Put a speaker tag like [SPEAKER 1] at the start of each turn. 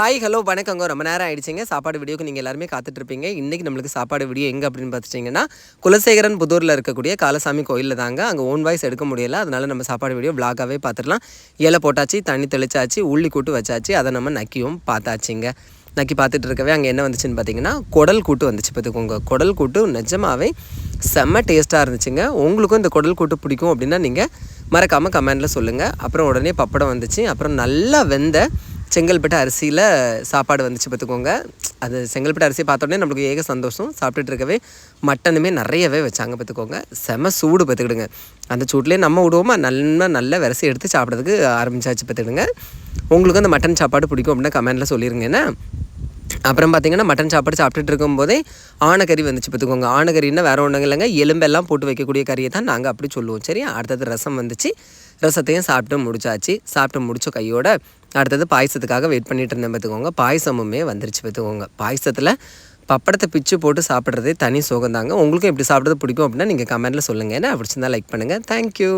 [SPEAKER 1] Hi hello வணக்கங்க. ரொம்ப நேரம் ஆயிடுச்சுங்க. சாப்பாடு வீடியோக்கு நீங்கள் எல்லாருமே காத்துட்ருப்பீங்க. இன்றைக்கி நம்மளுக்கு சாப்பாடு வீடியோ எங்கே அப்படின்னு பார்த்துட்டிங்கன்னா குலசேகரன் புதூரில் இருக்கக்கூடிய காலசாமி கோயிலில் தாங்க. அங்கே ஓன் வாய்ஸ் எடுக்க முடியல. அதனால் நம்ம சாப்பாடு வீடியோ பிளாகாகவே பார்த்துடலாம். இலை போட்டாச்சு தண்ணி தெளிச்சாச்சு உள்ளி கூட்டு வச்சாச்சு அதை நம்ம நக்கியும் பார்த்தாச்சுங்க. நக்கி பார்த்துட்டு இருக்கவே அங்கே என்ன வந்துச்சுன்னு பார்த்தீங்கன்னா குடல் கூட்டு வந்துச்சு. பார்த்துக்கோங்க. குடல் கூட்டு நிஜமாகவே செம்ம டேஸ்ட்டாக இருந்துச்சுங்க. உங்களுக்கும் இந்த குடல் கூட்டு பிடிக்கும் அப்படின்னா நீங்கள் மறக்காமல் கமெண்டில் சொல்லுங்கள் அப்புறம் உடனே பப்படம் வந்துச்சு. அப்புறம் நல்லா வெந்த செங்கல்பட்டு அரிசியில் சாப்பாடு வந்துச்சு பார்த்துக்கோங்க. அது செங்கல்பட்டு அரிசி பார்த்தோன்னே நம்மளுக்கு ஏக சந்தோஷம். சாப்பிட்டுட்டு இருக்கவே மட்டனுமே நிறையவே வச்சாங்க பார்த்துக்கோங்க. செம சூடு பார்த்துக்கிடுங்க. அந்த சூட்லேயே நம்ம விடுவோமா? நல்லா நல்ல விரசி எடுத்து சாப்பிட்றதுக்கு ஆரம்பிச்சாச்சு பார்த்துக்கிடுங்க. உங்களுக்கு அந்த மட்டன் சாப்பாடு பிடிக்கும் அப்படின்னா கமெண்ட்டில் சொல்லிடுங்க என்ன? அப்புறம் பார்த்தீங்கன்னா மட்டன் சாப்பாடு சாப்பிட்டுட்டு இருக்கும்போதே ஆனக்கறி வந்துச்சு பார்த்துக்கோங்க. ஆனக்கறின்னா வேறு ஒன்றும் இல்லைங்க. எலும்பெல்லாம் போட்டு வைக்கக்கூடிய கறியை தான் நாங்கள் அப்படி சொல்லுவோம். சரி அடுத்தது ரசம் வந்துச்சு. ரசத்தையும் சாப்பிட்டு முடிச்சாச்சு. சாப்பிட்டு முடித்த கையோட அடுத்தது பாயசத்துக்காக வெயிட் பண்ணிட்டு இருந்தேன் பார்த்துக்கோங்க. பாயசமுமே வந்துருச்சு பார்த்துக்கோங்க. பாயசத்தில் பப்படத்தை பிச்சு போட்டு சாப்பிட்றதே தனி சுகம் தாங்க உங்களுக்கும் எப்படி சாப்பிட்றது பிடிக்கும் அப்படின்னா நீங்கள் கமெண்ட்டில் சொல்லுங்கள் என்ன பிடிச்சிருந்தா லைக் பண்ணுங்கள் தேங்க்யூ